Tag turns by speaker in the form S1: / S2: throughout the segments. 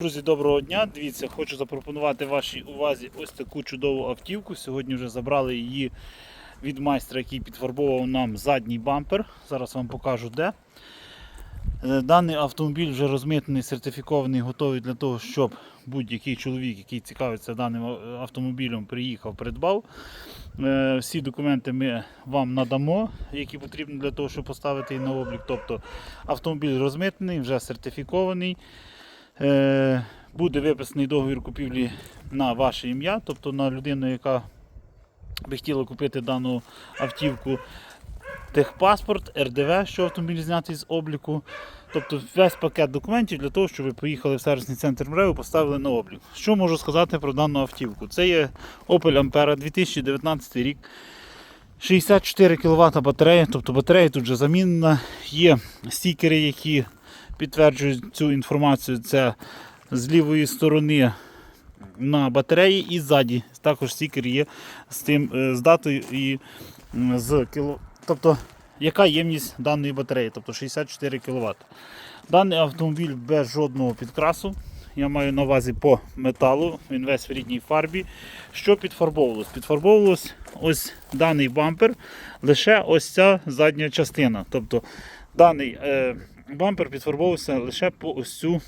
S1: Друзі, доброго дня. Дивіться, хочу запропонувати вашій увазі ось таку чудову автівку. Сьогодні вже забрали її від майстра, який підфарбовував нам задній бампер. Зараз вам покажу де. Е, Даний автомобіль вже розмитнений, сертифікований, готовий для того, щоб будь-який чоловік, який цікавиться даним е, автомобілем, приїхав, придбав. Е, Всі документи ми вам надамо, які потрібні для того, щоб поставити її на облік. Тобто автомобіль розмитнений, вже сертифікований. Е, Буде виписаний договір купівлі на ваше ім'я, тобто на людину, яка би хотіла купити дану автівку, техпаспорт, РДВ, що автомобіль знятий з обліку. Тобто весь пакет документів для того, щоб ви поїхали в сервісний центр МРЕВ поставили на облік. Що можу сказати про дану автівку? Це є Opel Ampera 2019 рік. 64 кВт батарея, тобто батарея тут вже замінена. Є стікери, які підтверджують цю інформацію. Це з лівої сторони на батареї і ззаді. Також стікер є з тим е, з датою і з кіло. Тобто, яка ємність даної батареї, тобто 64 кВт. Даний автомобіль без жодного підкрасу. Я маю на увазі по металу, він весь в рідній фарбі. Що підфарбовувалось? Підфарбовувалось ось даний бампер, лише ось ця задня частина. Тобто даний е, бампер підфарбовувався лише по ось цю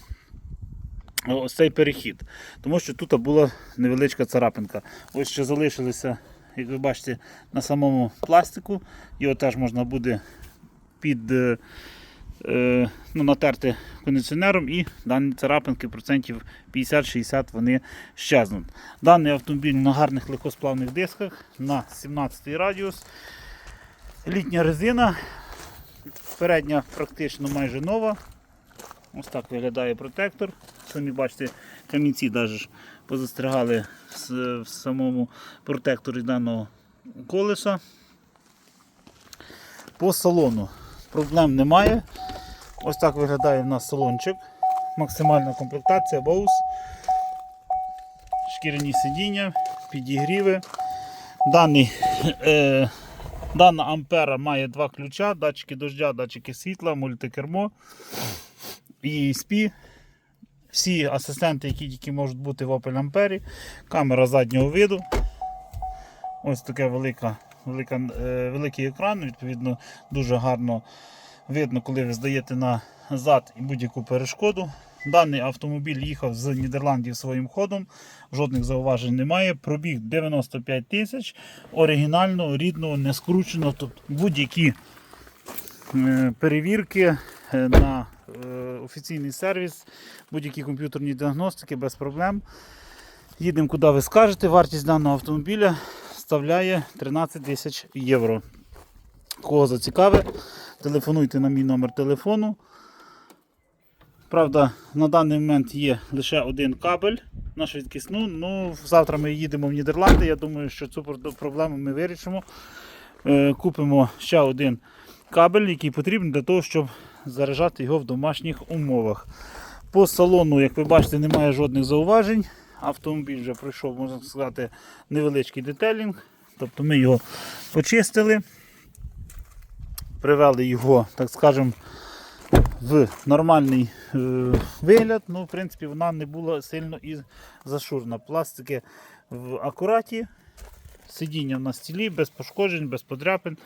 S1: ось цей перехід. Тому що тут була невеличка царапинка. Ось ще залишилися, як ви бачите, на самому пластику. Його теж можна буде під, е, е, ну, натерти кондиціонером і дані царапинки процентів 50-60 вони щезнуть. Даний автомобіль на гарних легкосплавних дисках на 17 радіус. Літня резина. Передня практично майже нова. Ось так виглядає протектор. Самі бачите, камінці навіть позастригали в самому протекторі даного колеса. По салону проблем немає. Ось так виглядає в нас салончик. Максимальна комплектація Bose. Шкіряні сидіння, підігріви. Даний, е, дана ампера має два ключа, датчики дождя, датчики світла, мультикермо. ESP. Всі асистенти, які тільки можуть бути в Opel Ampere. Камера заднього виду. Ось таке велика, велика, е, великий екран, відповідно, дуже гарно видно, коли ви здаєте назад і будь-яку перешкоду. Даний автомобіль їхав з Нідерландів своїм ходом, жодних зауважень немає. Пробіг 95 тисяч, оригінально, рідного, не скручено. Тобто будь-які е, перевірки е, на е, офіційний сервіс, будь-які комп'ютерні діагностики без проблем. Їдемо куди ви скажете. Вартість даного автомобіля ставляє 13 тисяч євро. Кого зацікавить, телефонуйте на мій номер телефону. Правда, на даний момент є лише один кабель на швидкісну. Ну, завтра ми їдемо в Нідерланди. Я думаю, що цю проблему ми вирішимо. Е, Купимо ще один кабель, який потрібен для того, щоб заряджати його в домашніх умовах. По салону, як ви бачите, немає жодних зауважень. Автомобіль вже пройшов, можна сказати, невеличкий детелінг. Тобто ми його почистили, привели його, так скажемо, в нормальний е, вигляд. Ну, в принципі, вона не була сильно і зашурна. Пластики в акураті, сидіння на стілі, без пошкоджень, без подряпин,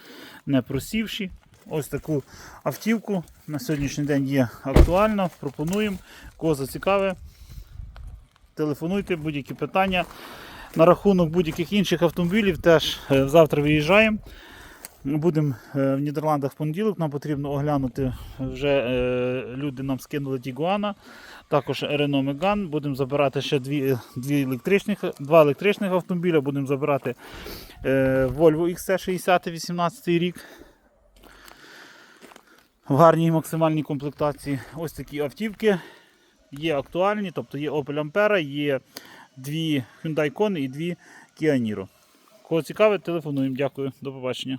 S1: не просівші. Ось таку автівку на сьогоднішній день є актуальна. Пропонуємо. Кого зацікаве, телефонуйте, будь-які питання. На рахунок будь-яких інших автомобілів теж е, завтра виїжджаємо. Будемо е, в Нідерландах в понеділок. Нам потрібно оглянути. Вже е, люди нам скинули Тігуана, також Renault Megane. Будемо забирати ще дві, дві електричних, два електричних автомобіля. Будемо забирати е, Volvo XC60 18 рік. В гарній максимальній комплектації. Ось такі автівки є актуальні, тобто є Opel Ampera, є дві Hyundai Kona і дві Kia Niro. Кого цікавить, телефонуємо. Дякую, до побачення.